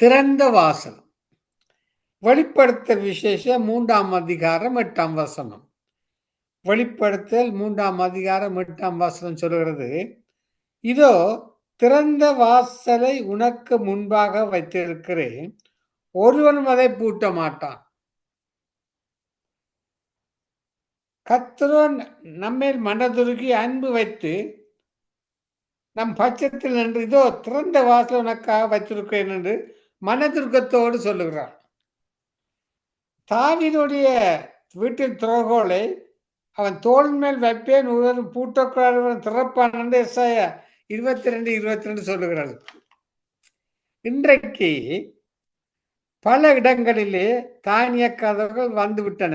திறந்த வாசல் வெளிப்படுத்த விசேஷ மூன்றாம் அதிகாரம் எட்டாம் வசனம். வெளிப்படுத்தல் மூன்றாம் அதிகாரம் எட்டாம் வசனம் சொல்கிறது இதோ திறந்த வாசலை உனக்கு முன்பாக வைத்திருக்கிறேன். ஒருவனும் அதை பூட்ட மாட்டான். கத்திரன் நம்மேல் மனதுருகி அன்பு வைத்து நம் பட்சத்தில் நின்று இதோ திறந்த வாசல் உனக்காக வைத்திருக்கிறேன் என்று மனதுருக்கத்தோடு சொல்லுகிறார். தாவினுடைய வீட்டின் துரோகோலை அவன் தோல் மேல் வைப்பேன் ஒருவரும் பூட்டக்கூடாது திறப்பான் என்று எஸ்ஐய இருபத்தி ரெண்டு இருபத்தி ரெண்டு சொல்லுகிறது இன்றைக்கு பல இடங்களிலே தானிய கதவுகள் வந்துவிட்டன.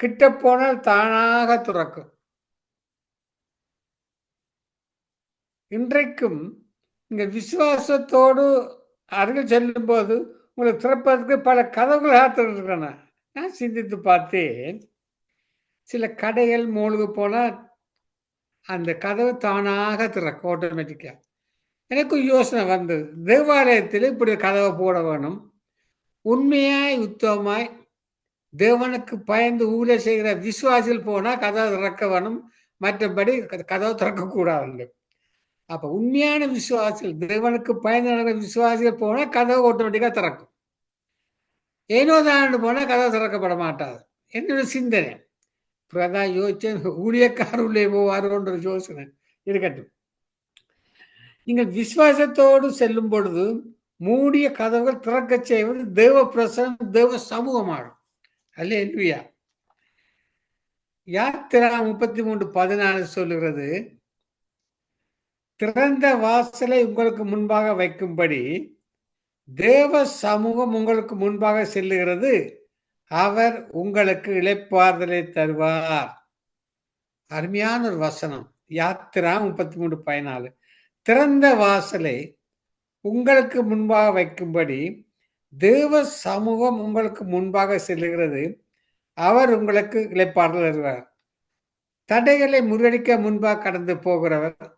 கிட்ட போனால் தானாக துறக்கும். இன்றைக்கும் இங்க விசுவாசத்தோடு அருகில் செல்லும் போது உங்களுக்கு திறப்பதற்கு பல கதவுகள் காத்திருக்கின்றன நான் சிந்தித்து பார்த்தேன். சில கடைகள் மூழ்கு போனால் அந்த கதவு தானாக திறக்கும் ஆட்டோமேட்டிக்காக எனக்கு யோசனை வந்தது. தேவாலயத்தில் இப்படி கதவை போட வேணும். உண்மையாய் உத்தமாய் தேவனுக்கு பயந்து ஊழல் செய்கிற விசுவாசியில் போனால் கதவை திறக்க வேணும். மற்றபடி கதவை திறக்கக்கூடாது. அப்போ உண்மையான விசுவாசிகள் தேவனுக்கு பயந்து நடக்கிற விசுவாசிகள் போனால் கதவை ஆட்டோமேட்டிக்காக திறக்கும். ஏனோ தான் போனால் கதவை திறக்கப்பட மாட்டாது. என்னோட சிந்தனை? இப்பதான் யோசிச்சேன் ஊழியக்கார உள்ளே போவாரோன்ற யோசனை இருக்கட்டும். நீங்கள் விசுவாசத்தோடு செல்லும் பொழுது மூடிய கதவுகள் திறக்க செய்வது தேவ பிரசனம் தேவ சமூகமாகும். அல்ல இல்லையா யாத்திரா முப்பத்தி மூன்று பதினாலு சொல்லுகிறது திறந்த வாசலை உங்களுக்கு முன்பாக வைக்கும்படி தேவ சமூகம் உங்களுக்கு முன்பாக செல்லுகிறது. அவர் உங்களுக்கு இழைப்பார்தலை தருவார். அருமையான ஒரு வசனம். யாத்திரா முப்பத்தி மூணு பதினாலு. திறந்த வாசலை உங்களுக்கு முன்பாக வைக்கும்படி தேவ சமூகம் உங்களுக்கு முன்பாக செல்லுகிறது. அவர் உங்களுக்கு இழைப்பார்தல் தருவார். தடைகளை முறியடிக்க முன்பாக கடந்து போகிறவர்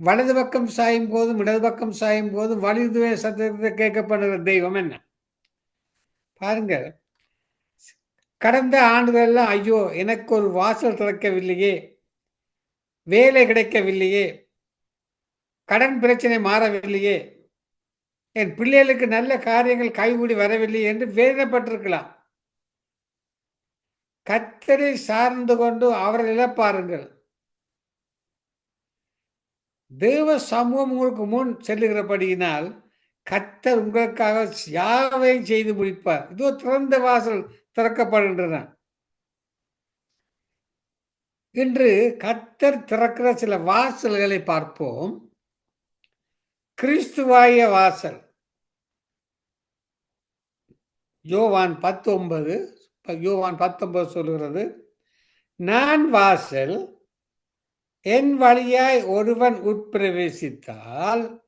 வலது பக்கம் சாயும் போதும் இடது பக்கம் சாயும் போதும் வலிதுவே சத்தத்தை கேட்கப்படுகிற தெய்வம் என்ன? பாருங்க. கடந்த ஆண்டுகளெல்லாம் ஐயோ எனக்கு ஒரு வாசல் திறக்கவில்லையே வேலை கிடைக்கவில்லையே கடன் பிரச்சனை மாறவில்லையே என் பிள்ளைகளுக்கு நல்ல காரியங்கள் கைகூடி வரவில்லை என்று வேதனைப்பட்டிருக்கலாம். கத்தரை சார்ந்து கொண்டு அவர்கள் இழப்பாருங்கள் தேவ சமூகம் உங்களுக்கு முன் செல்லுகிறபடியினால் கத்தர் உங்களுக்காக யாவையும் செய்து முடிப்பார். இதோ திறந்த வாசல் திறக்கப்படுகின்றன. இன்று கத்தர் திறக்கிற சில வாசல்களை பார்ப்போம். கிறிஸ்துவாய வாசல். யோவான் பத்தொன்பது யோவான் பத்தொன்பது சொல்கிறது நான் வாசல் என் வழியாய் ஒருவன் உட்பிரவேசித்தால்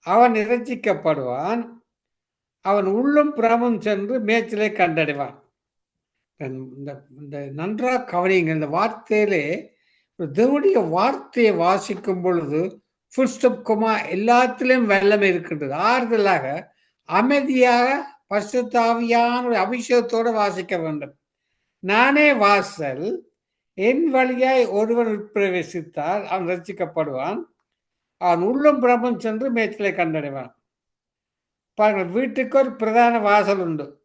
அவன் இரட்சிக்கப்படுவான். அவன் உள்ளும் புறமும் சென்று மேய்ச்சலை கண்டடைவான். இந்த இந்த நன்றாக கவனிங்க இந்த வார்த்தையிலே தேவனுடைய வார்த்தையை வாசிக்கும் பொழுது ஃபுல் ஸ்டெப் குமா எல்லாத்திலையும் வெள்ளமை இருக்கின்றது. ஆறுதலாக அமைதியாக பசுத்தாவியான ஒரு அபிஷேகத்தோடு வாசிக்க வேண்டும். நானே வாசல் என் வழியாய் ஒருவன் உட்பிரவேசித்தால் அவன் ரசிக்கப்படுவான். அவன் உள்ளும் பிரபம் சென்று மேய்ச்சலை கண்டடைவான். பாருங்கள் வீட்டுக்கு ஒரு பிரதான வாசல் உண்டு.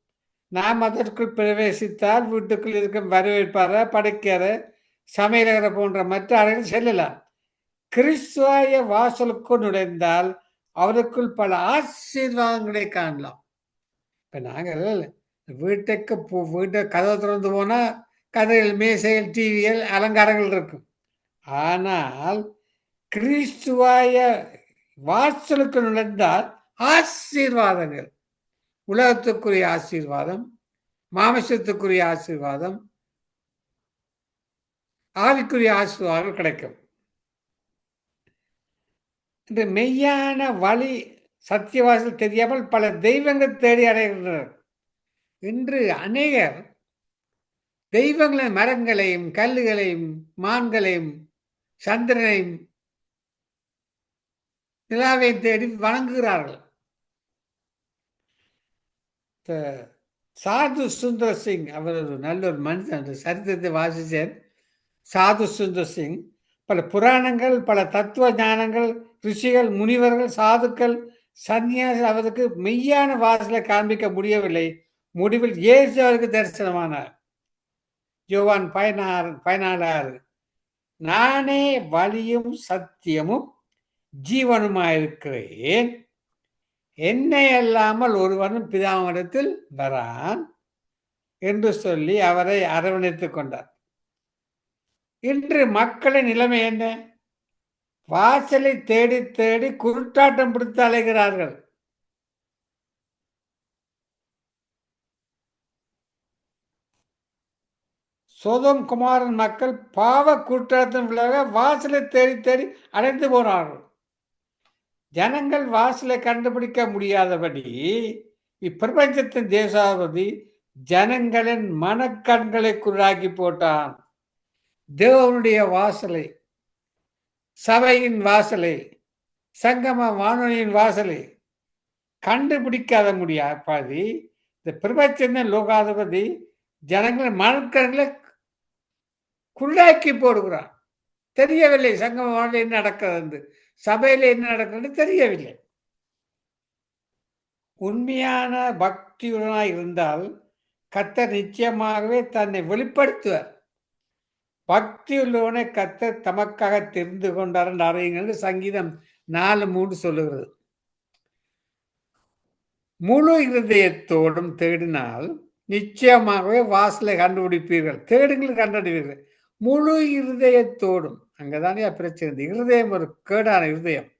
நாம் அதற்குள் பிரவேசித்தால் வீட்டுக்குள் இருக்கும் வரவேற்பார படைக்கிற சமையலகர போன்ற மற்ற அறைகள் செல்லலாம். கிறிஸ்துவாய வாசலுக்குள் நுழைந்தால் அவருக்குள் பல ஆசீர்வாதங்களை காணலாம். இப்போ நாங்கள் வீட்டுக்கு வீட்டை கதவை திறந்து போனால் கதைகள் மேசைகள் டிவிகள் அலங்காரங்கள் இருக்கும். ஆனால் கிறிஸ்துவாய வாசலுக்கு நுழைந்தால் ஆசீர்வாதங்கள். உலகத்துக்குரிய ஆசீர்வாதம் மாமிசத்துக்குரிய ஆசீர்வாதம் ஆவிக்குரிய ஆசீர்வாதங்கள் கிடைக்கும். இந்த மெய்யான வழி சத்தியவாசல் தெரியாமல் பல தெய்வங்கள் தேடி அடைகின்றனர். இன்று அநேகர் தெய்வங்களை மரங்களையும் கல்லுகளையும் மான்களையும் சந்திரனையும் நிலாவை தேடி வணங்குகிறார்கள். சாது சுந்தர் சிங் அவர் ஒரு நல்ல ஒரு மனிதன் சரித்திரத்தை வாசித்தேன் சாது சுந்தர் சிங் பல புராணங்கள் பல தத்துவ ஞானங்கள் ரிஷிகள் முனிவர்கள் சாதுக்கள் சன்னியாசி அவருக்கு மெய்யான வாசலை காண்பிக்க முடியவில்லை. முடிவில் இயேசு அவருக்கு தரிசனமானார். யோவான் பதினாறு பதினாலாறு. நானே வழியும் சத்தியமும் ஜீவனுமாயிருக்கிறேன். என்னை அல்லாமல் ஒருவனும் பிதாவிடத்தில் வரான் என்று சொல்லி அவரை அரவணைத்துக் கொண்டார். இன்று மக்களின் நிலைமை என்ன? வாசலை தேடி தேடி குருட்டாட்டம் பிடித்து அலைகிறார்கள். சோதம் குமாரன் மக்கள் பாவ குற்றாத்தின் விளைவாக வாசலை தேடி தேடி அடைந்து போனார்கள். ஜனங்கள் வாசலை கண்டுபிடிக்க முடியாதபடி இப்பிரபஞ்சத்தின் தேசாபதி ஜனங்களின் மனக்கண்களை குருடாக்கி போட்டான். தேவனுடைய வாசலை சபையின் வாசலை சங்கம வானொலியின் வாசலை கண்டுபிடிக்காத முடியாது இந்த பிரபஞ்சத்தின் லோகாதிபதி ஜனங்கள் மனக்கண்களை குள்ளாக்கி போடுகிறான். தெரியவில்லை சங்கம் என்ன நடக்கிறது சபையில் என்ன நடக்கிறது தெரியவில்லை. உண்மையான பக்தியுடனாய் இருந்தால் கத்தர் நிச்சயமாகவே தன்னை வெளிப்படுத்துவார். பக்தி உள்ளவனை கத்தர் தமக்காக தெரிந்து கொண்டார் என்று அறியுங்கள் சங்கீதம் நாலு மூன்று சொல்லுகிறது. முழு இருதயத்தோடும் தேடினால் நிச்சயமாகவே வாசலை கண்டுபிடிப்பீர்கள். தேடுங்கள் கண்டுபிடிப்பீர்கள் முழு இருதயத்தோடும் அங்கதானே பிரச்சனை இருதயம் ஒரு கேடான இருதயம்.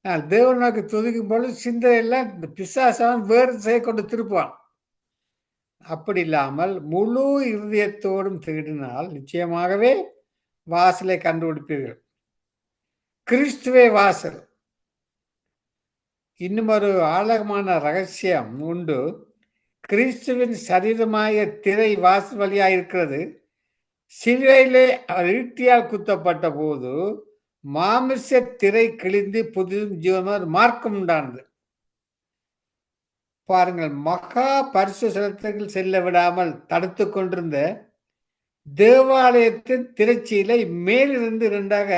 நான் தேவன் நோக்கி துதிக்கும் பொழுது சிந்தையெல்லாம் இந்த பிசாசம் வேறு செய்ய கொண்டு திருப்புவான். அப்படி இல்லாமல் முழு இருதயத்தோடும் தேடினால் நிச்சயமாகவே வாசலை கண்டுபிடிப்பீர்கள். கிறிஸ்துவே வாசல். இன்னும் ஒரு ஆழகமான ரகசியம் உண்டு. கிறிஸ்துவின் சரீரமாய திரை வாசல் வழியாக இருக்கிறது. சிலுவையிலே அவர் குத்தப்பட்ட போது மாமிச திரை கிழிந்து புதிதும் ஜீவனர் மார்க்கம் உண்டானது. பாருங்கள் மகா பரிசுத்தத்தில் செல்ல விடாமல் தடுத்து கொண்டிருந்த தேவாலயத்தின் திரைச்சீலை மேலிருந்து இரண்டாக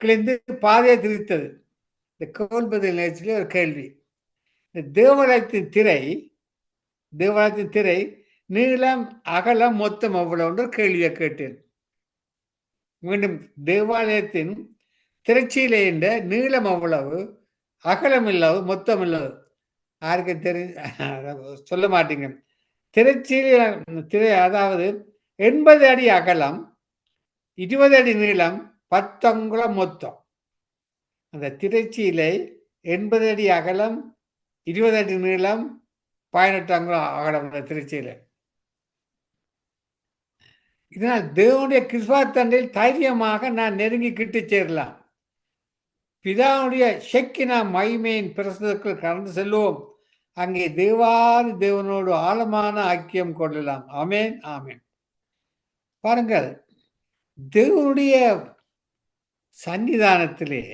கிழிந்து பாதையை திரித்தது. இந்த கோல்பதில் நிகழ்ச்சியிலே ஒரு கேள்வி. இந்த தேவாலயத்தின் திரை தேவாலயத்தின் திரை நீளம் அகலம் மொத்தம் எவ்வளவு என்று கேள்வியை கேட்டேன். மீண்டும் தேவாலயத்தின் திருச்சியிலே என்ற நீளம் அவ்வளவு அகலம் இல்லாது மொத்தம் இல்லாது யாருக்கு தெரி சொல்ல மாட்டீங்க. திருச்சியில் திரை அதாவது எண்பது அடி அகலம் இருபது அடி நீளம் பத்தங்குளம் மொத்தம். அந்த திரைச்சீலை எண்பது அடி அகலம் இருபது அடி நீளம் பதினெட்டு அங்குலம் அகலம் அந்த திருச்சியில இதனால் தேவனுடைய கிருபா தைரியமாக நான் நெருங்கி கிட்டு சேரலாம். பிதாவுடைய ஷெக்கினா மகிமையின் பிரசனத்துக்குள் கடந்து செல்வோம். அங்கே தேவாதி தேவனோடு ஆழமான ஐக்கியம் கொள்ளலாம். ஆமேன் ஆமேன். பாருங்கள் தேவனுடைய சன்னிதானத்திலே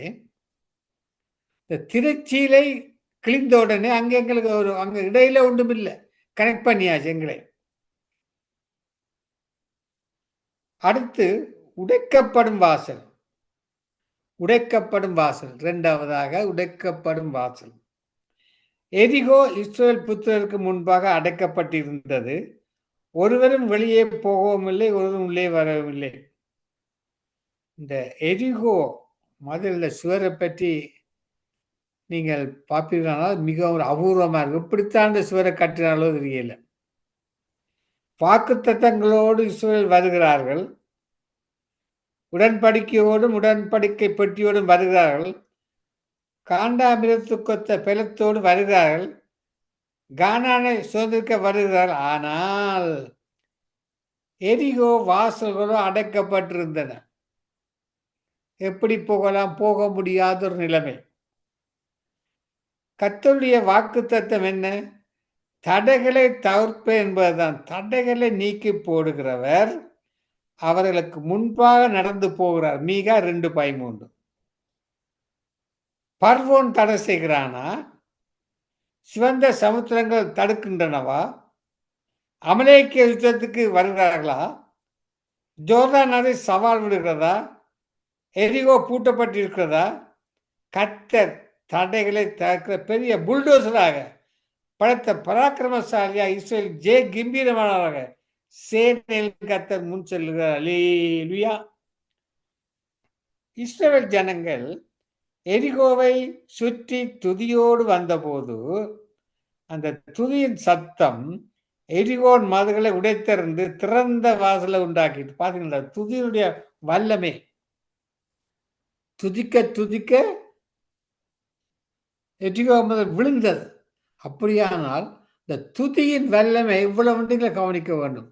இந்த திருச்சீலை கிழிந்த உடனே அங்கே எங்களுக்கு ஒரு அங்கே இடையில ஒன்றும் இல்லை கனெக்ட் பண்ணியாச்சு எங்களை. அடுத்து உடைக்கப்படும் வாசல். உடைக்கப்படும் வாசல். இரண்டாவதாக உடைக்கப்படும் வாசல். எரிகோ இஸ்ரேல் புத்திரருக்கு முன்பாக அடைக்கப்பட்டிருந்தது. ஒருவரும் வெளியே போகவும் இல்லை ஒருவரும் உள்ளே வரவும் இல்லை இந்த எரிகோ மதில சுவரை பற்றி நீங்கள் பார்ப்பீர்களானால் மிகவும் அபூர்வமாக இருக்கும். இப்படித்தான் இந்த சுவரை கட்டினாலோ தெரியலை. வாக்கு தத்தங்களோடு இஸ்ரேல் வருகிறார்கள். உடன்படிக்கையோடும் உடன்படிக்கை பெட்டியோடும் வருகிறார்கள். காண்டாமிரத்துக்கொத்த பெலத்தோடு வருகிறார்கள். கானானை சுதந்திரிக்க வருகிறார்கள். ஆனால் எரிகோ வாசல்களோ அடைக்கப்பட்டிருந்தன. எப்படி போகலாம்? போக முடியாத ஒரு நிலைமை. கத்தருடைய வாக்கு தத்துவம் என்ன? தடைகளை தவிர்ப்பு என்பதுதான். தடைகளை நீக்கி போடுகிறவர் அவர்களுக்கு முன்பாக நடந்து போகிறார். மீகா ரெண்டு பதிமூன்று பர்வோன் தடை செய்கிறானா? சிவந்த சமுத்திரங்கள் தடுக்கின்றனவா? அமலேக்கிய யுத்தத்துக்கு வருகிறார்களா? ஜோர்தான் அதை சவால் விடுகிறதா? எரிகோ பூட்டப்பட்டிருக்கிறதா? கத்தர் தடைகளை தடுக்கிற பெரிய புல்டோசராக படைத்த பராக்கிரமசாலியா இஸ்ரேல் ஜே கம்பீரமானவராக சேனையில் கத்தர் முன் செல்கிறார் அலேலுயா இஸ்ரேல் ஜனங்கள் எரிகோவை சுற்றி துதியோடு வந்தபோது அந்த துதியின் சத்தம் எரிகோன் மதுகளை உடைத்திருந்து திறந்த வாசலை உண்டாக்கிட்டு பார்த்தீங்களா துதியினுடைய வல்லமே. துதிக்க துதிக்க எரிகோ மது விழுந்தது. அப்படியானால் இந்த துதியின் வல்லமை இவ்வளவு நீங்களை கவனிக்க வேண்டும்.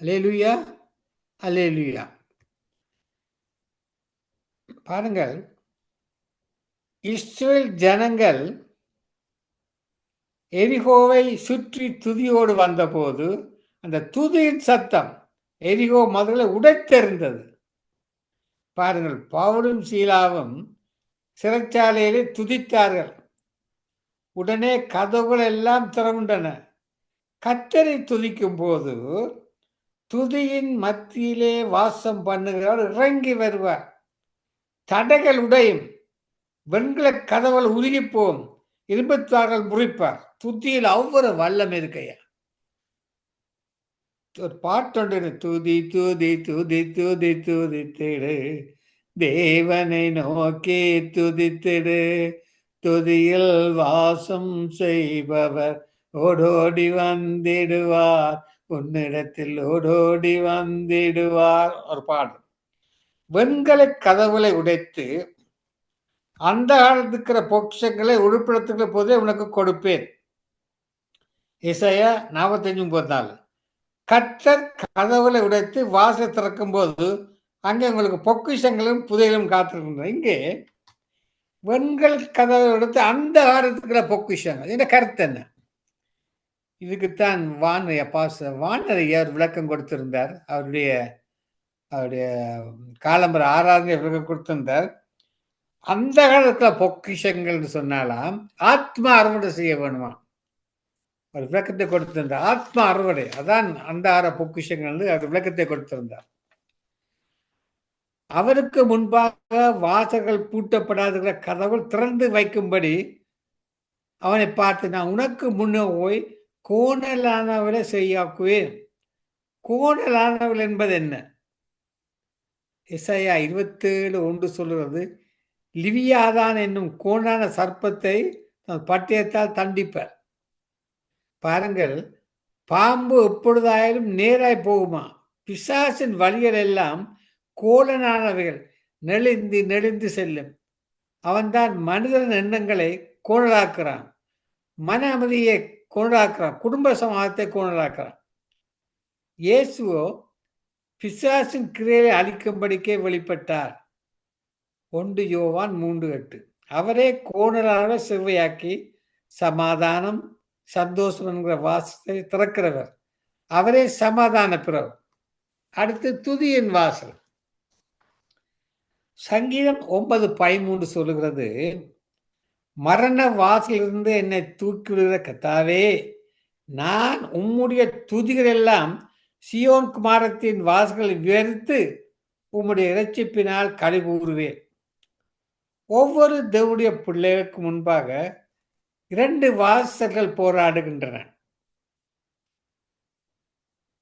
அலேலுயா அலேலுயா பாருங்கள் இஸ்ரேல் ஜனங்கள் எரிகோவை சுற்றி துதியோடு வந்தபோது அந்த துதியின் சத்தம் எரிகோ முதல்ல உடைத்தெறிந்தது. பாருங்கள் பவுலும் சீலாவும் சிறைச்சாலையிலே துதித்தார்கள் உடனே கதவுகள் எல்லாம் திறவுண்டன கத்தரை துதிக்கும் போது துதியின் மத்தியிலே வாசம் பண்ணுகிறவர் இறங்கி வருவார் தடைகள் உடையும் வெண்கல கதவுகள் உருகிப்போம் இருபத்தாறுகள் முறிப்பார் துதியில் அவ்வளவு வல்லம் இருக்கையா ஒரு பாட்டொன்று துதி துதி துதி துதி தேடு தேவனை நோக்கி துதித்திடு. துதியில் வாசம் செய்பவர் ஓடோடி வந்திடுவார். உன்னிடத்தில் ஓடோடி வந்திடுவார். ஒரு பாடல். வெண்கல கதவுகளை உடைத்து அந்த காலத்துக்கிற பொக்ஷங்களை உருப்பிடத்துக்குள்ள போதே உனக்கு கொடுப்பேன். இசையா நாற்பத்தஞ்சும் போதால் கத்தர் கதவுகளை உடைத்து வாசலை திறக்கும் போது அங்கே உங்களுக்கு பொக்கிஷங்களும் புதையலும் காத்திருக்கின்றன. இங்கே வெண்கல் கதவை எடுத்து அந்த காலத்துக்குள்ள பொக்கிஷங்கள் இந்த கருத்து என்ன? இதுக்குத்தான் வானரைய பாச வானரையர் விளக்கம் கொடுத்திருந்தார். அவருடைய அவருடைய காலம்பர ஆராதனை விளக்கம் கொடுத்திருந்தார். அந்த காலத்துல பொக்கிஷங்கள்னு சொன்னாலாம் ஆத்மா அறுவடை செய்ய வேணுமா? ஒரு விளக்கத்தை கொடுத்திருந்தார். ஆத்மா அறுவடை. அதான் அந்த ஆற பொக்கிஷங்கள் அது விளக்கத்தை கொடுத்திருந்தார். அவருக்கு முன்பாக வாசல்கள் பூட்டப்படாதுங்கிற கதவுகள் திறந்து வைக்கும்படி அவனை பார்த்து நான் உனக்கு முன்னே போய் கோணலானவளை செய்யாக்குவேன். கோணலானவள் என்பது என்ன? இசையா இருபத்தேழு ஒன்று சொல்லுறது லிவியாதான் என்னும் கோணான சர்ப்பத்தை பட்டயத்தால் தண்டிப்பார் பாருங்கள் பாம்பு எப்பொழுதாயாலும் நேராய் போகுமா? பிசாசின் வழிகள் எல்லாம் கோலனானவைகள். நெளிந்து நெளிந்து செல்லும். அவன்தான் மனிதன் எண்ணங்களை கோணலாக்குறான். மன அமைதியை கோணலாக்குறான். குடும்ப சமாதத்தை கோணலாக்குறான். இயேசுவோ பிசாசின் கிரையை அழிக்கும்படிக்கே வெளிப்பட்டார். ஒன்று யோவான் மூன்று எட்டு. அவரே கோணலாக செவ்வையாக்கி சமாதானம் சந்தோஷம் என்கிற வாசத்தை திறக்கிறவர். அவரே சமாதான பிறர் அடுத்து துதியின் வாசல். சங்கீதம் ஒன்பது பதிமூன்று சொல்லுகிறது மரண வாசலிருந்து என்னை தூக்கிவிடுகிற கத்தாவே நான் உம்முடைய துதிகள் எல்லாம் சியோன் குமாரத்தின் வாசல்களை வெறுத்து உம்முடைய இறைச்சிப்பினால் கழிவுறுவேன் ஒவ்வொரு தேவுடைய பிள்ளைகளுக்கு முன்பாக இரண்டு வாசல்கள் போராடுகின்றன.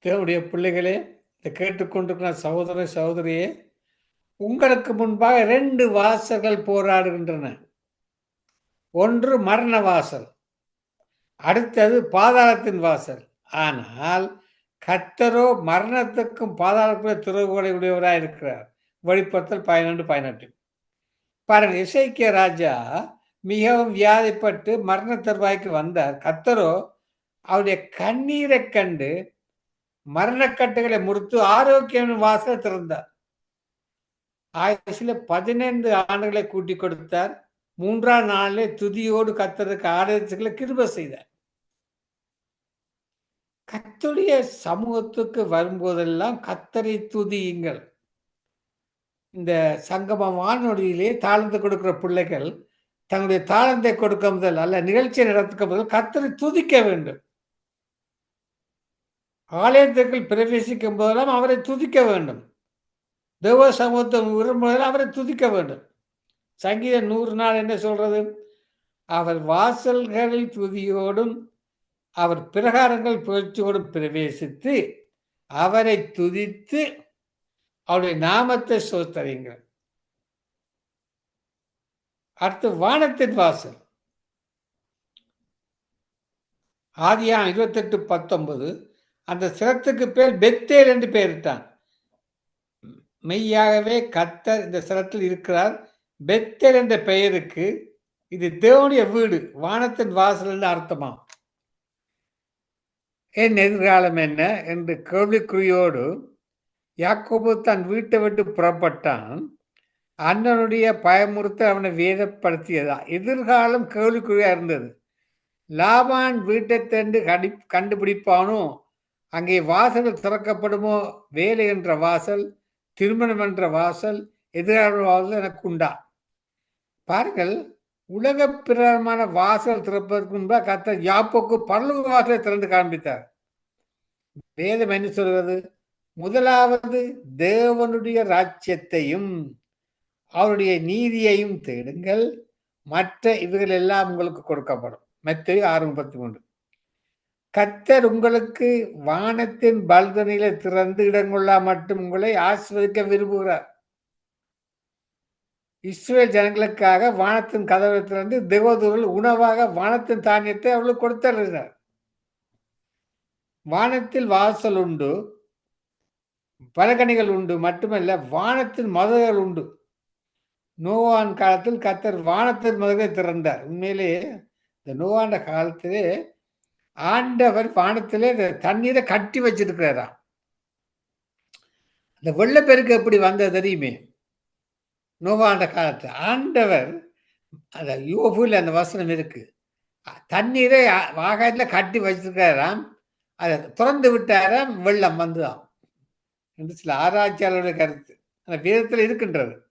தேவனுடைய பிள்ளைகளே இதை கேட்டுக்கொண்டிருக்கிற சகோதர சகோதரியே உங்களுக்கு முன்பாக ரெண்டு வாசல்கள் போராடுகின்றன. ஒன்று மரண வாசல் அடுத்தது பாதாளத்தின் வாசல். ஆனால் கத்தரோ மரணத்துக்கும் பாதாளத்துக்குள்ள திறவுகளை உடையவராக இருக்கிறார். வெளிப்படுத்தல் பதினெண்டு பதினெட்டு. பாருங்க இசைக்கிய ராஜா மிகவும் வியாதிப்பட்டு மரண தருவாய்க்கு வந்தார். கத்தரோ அவருடைய கண்ணீரை கண்டு மரணக்கட்டுகளை முறுத்து ஆரோக்கியம் வாசல் திறந்தார். ஆயுசில பதினைந்து ஆண்டுகளை கூட்டி கொடுத்தார். மூன்றாம் நாளிலே துதியோடு கத்தருக்கு ஆலயத்துக்களை கிருப செய்தார். கத்துடைய சமூகத்துக்கு வரும்போதெல்லாம் கத்தரை துதியுங்கள். இந்த சங்கம வானொலியிலே தாழ்ந்து கொடுக்கிற பிள்ளைகள் தங்களுடைய தாளந்தை கொடுக்க முதல் அல்ல நிகழ்ச்சியை நடத்துக்க முதல் கத்தரை துதிக்க வேண்டும். ஆலயத்திற்குள் பிரவேசிக்கும் போதெல்லாம் அவரை துதிக்க வேண்டும். தேவ சமூகத்தை விரும்புவதில் அவரை துதிக்க வேண்டும். சங்கீதம் நூறு நாள் என்ன சொல்றது? அவர் வாசல்களில் துதியோடும் அவர் பிரகாரங்கள் புகழ்ச்சியோடும் பிரவேசித்து அவரை துதித்து அவருடைய நாமத்தை சோத்தறிங்கள் அடுத்து வானத்தின் வாசல். ஆதியா இருபத்தெட்டு பத்தொன்பது அந்த சிரத்துக்கு பேர் பெத்தேல் என்று பெயரிட்டான். மெய்யாகவே கத்தர் இந்த சிரத்தில் இருக்கிறார். பெத்தர் என்ற பெயருக்கு இது தேவனுடைய வீடு வானத்தின் வாசல் அர்த்தமா? என் எதிர்காலம் என்ன என்று கேள்விக்குறியோடு யாக்கோபு தன் வீட்டை விட்டு புறப்பட்டான். அண்ணனுடைய பயமுறுத்த அவனை வேதப்படுத்தியதா? எதிர்காலம் கேள்விக்குறியா இருந்தது. லாபான் வீட்டை தண்டு கடி கண்டுபிடிப்பானோ? அங்கே வாசல்கள் திறக்கப்படுமோ? வேலை என்ற வாசல். திருமணம் என்ற வாசல் எதிரான வாசல் எனக்கு உண்டா? பாருங்கள் உலக பிரமான வாசல் திறப்பதற்கு முன்பாக கத்த யாப்போக்கு பரலோக வாசலை திறந்து காண்பித்தார். வேதம் என்ன சொல்கிறது? முதலாவது தேவனுடைய ராஜ்யத்தையும் அவருடைய நீதியையும் தேடுங்கள். மற்ற இவைகள் எல்லாம் உங்களுக்கு கொடுக்கப்படும். மற்ற ஆறு முப்பத்தி மூன்று. கத்தர் உங்களுக்கு வானத்தின் பல்தனில திறந்து இடங்கொள்ளா மட்டும் உங்களை ஆசிர்வதிக்க விரும்புகிறார். இஸ்ரேல் ஜனங்களுக்காக வானத்தின் கதவை திறந்து தேவதூர்கள் உணவாக வானத்தின் தானியத்தை அவர்களுக்கு கொடுத்தருகிறார் வானத்தில் வாசல் உண்டு பலகணிகள் உண்டு மட்டுமல்ல வானத்தின் மதகுகள் உண்டு. நோவான் காலத்தில் கத்தர் வானத்தின் மதகளை திறந்தார். உண்மையிலேயே இந்த நோவாண்ட காலத்திலே ஆண்டவர் வானத்திலே தண்ணீரை கட்டி வச்சிருக்கிறாராம் அந்த வெள்ளப்பெருக்கு எப்படி வந்தது தெரியுமே? நோவாண்ட காலத்து ஆண்டவர் அந்த யோபுல அந்த வசனம் இருக்கு. தண்ணீரை வாகாயத்தில் கட்டி வச்சிருக்காராம் அதை திறந்து விட்டாராம் வெள்ளம் வந்துதான் என்று சில ஆராய்ச்சியாளருடைய கருத்து. அந்த வேதத்தில் இருக்கின்றது.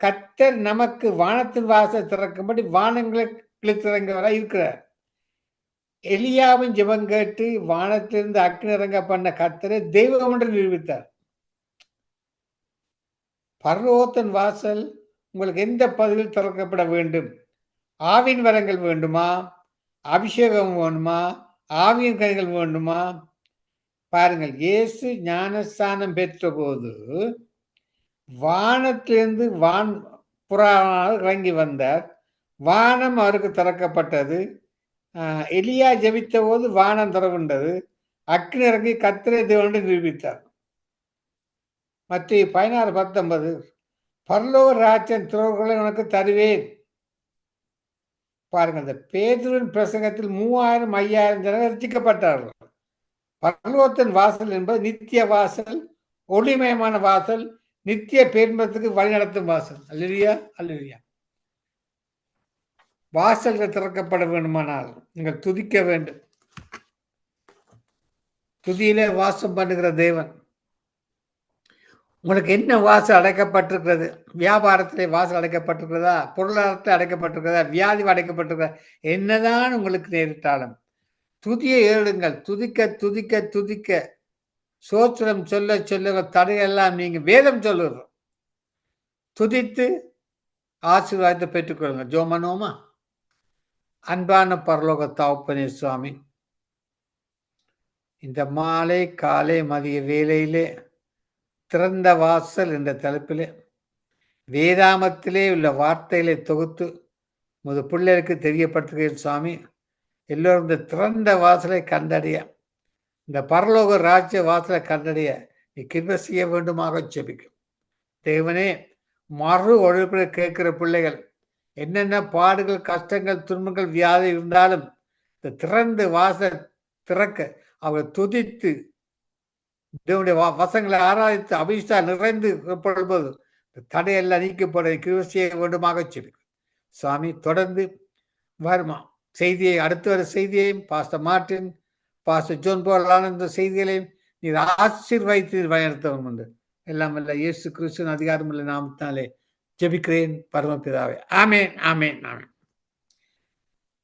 கத்தர் நமக்கு வானத்தின் வாசல் திறக்கும்படி வானங்களை கிழித்திறங்கவராக இருக்கிறார். எலியாவின் ஜெபம் கேட்டு வானத்திலிருந்து அக்னி இறங்க பண்ண கத்தரை தெய்வம் என்று நிரூபித்தார். பரலோகத்தின் வாசல் உங்களுக்கு எந்த பகுதியில் திறக்கப்பட வேண்டும்? ஆவின் வரங்கள் வேண்டுமா? அபிஷேகம் வேணுமா? ஆவியின் கைகள் வேண்டுமா? பாருங்கள் இயேசு ஞானஸ்தானம் பெற்ற போது வானத்திலிருந்து வான் புறாவாக இறங்கி வந்தார். வானம் அவருக்கு திறக்கப்பட்டது. எலியா ஜபித்த போது வானம் திறவுண்டது அக்னி இறங்கி கத்திரை தேவன் நிரூபித்தார். மத்திய பதினாறு பத்தொன்பது. பரலோக ராஜன் துறவுகளை உனக்கு தருவேன். பாருங்கள் இந்த பேதுவின் பிரசங்கத்தில் மூவாயிரம் ஐயாயிரம் ஜனங்கள் ரசிக்கப்பட்டார்கள் பரலோகத்தின் வாசல் என்பது நித்திய வாசல் ஒளிமயமான வாசல் நித்திய பேர்மத்துக்கு வழிநடத்தும் வாசல். அல்லியா அல்லியா வாசல்கள் திறக்கப்பட வேண்டுமானால் நீங்கள் துதிக்க வேண்டும். துதியிலே வாசம் பண்ணுகிற தேவன். உங்களுக்கு என்ன வாசல் அடைக்கப்பட்டிருக்கிறது? வியாபாரத்திலே வாசல் அடைக்கப்பட்டிருக்கிறதா? பொருளாதாரத்தில் அடைக்கப்பட்டிருக்கிறதா? வியாதி அடைக்கப்பட்டிருக்கிறதா? என்னதான் உங்களுக்கு நேரிட்டாலும் துதியை ஏழுங்கள். துதிக்க துதிக்க துதிக்க. சோத்திரம் சொல்ல சொல்ல தடையெல்லாம் நீங்க வேதம் சொல்லுறோம் துதித்து ஆசீர்வாதத்தை பெற்றுக்கொள்ளுங்க ஜோமனோமா? அன்பான பரலோக தாப்பனே சுவாமி இந்த மாலை காலை மதிய வேலையிலே திறந்த வாசல் என்ற தலைப்பிலே வேதாமத்திலே உள்ள வார்த்தைகளை தொகுத்து முது பிள்ளைகளுக்கு தெரியப்படுத்துகிறேன் சுவாமி. எல்லோரும் இந்த திறந்த வாசலை கண்டறிய இந்த பரலோக ராஜ்ய வாசலை கண்டடைய நீ கிருப செய்ய வேண்டுமாக செபிக்கும். தேவனே மறு ஒழுப்பில் கேட்கிற பிள்ளைகள் என்னென்ன பாடுகள் கஷ்டங்கள் துன்பங்கள் வியாதி இருந்தாலும் இந்த திறந்து வாச திறக்க அவரை துதித்து தேவனுடைய வசங்களை ஆராதித்து அபிஷா நிறைந்து பொழுது தடையெல்லாம் நீக்கப்பட கிருப வேண்டுமாக செபிக்கும் சுவாமி தொடர்ந்து வருமா? செய்தியை அடுத்து வர செய்தியையும் பாஸ்டர் மார்டின் பாஸ்டர் ஜோன் போலான இந்த செய்திகளையும் நீர் ஆசீர்வதித்து வழிநடத்தவும் உண்டு. எல்லாம் இல்லை இயேசு கிறிஸ்துவின் அதிகாரம் இல்லை நாமத்தினாலே ஜெபிக்கிறேன் பரமபிதாவே ஆமேன் ஆமேன் ஆமேன்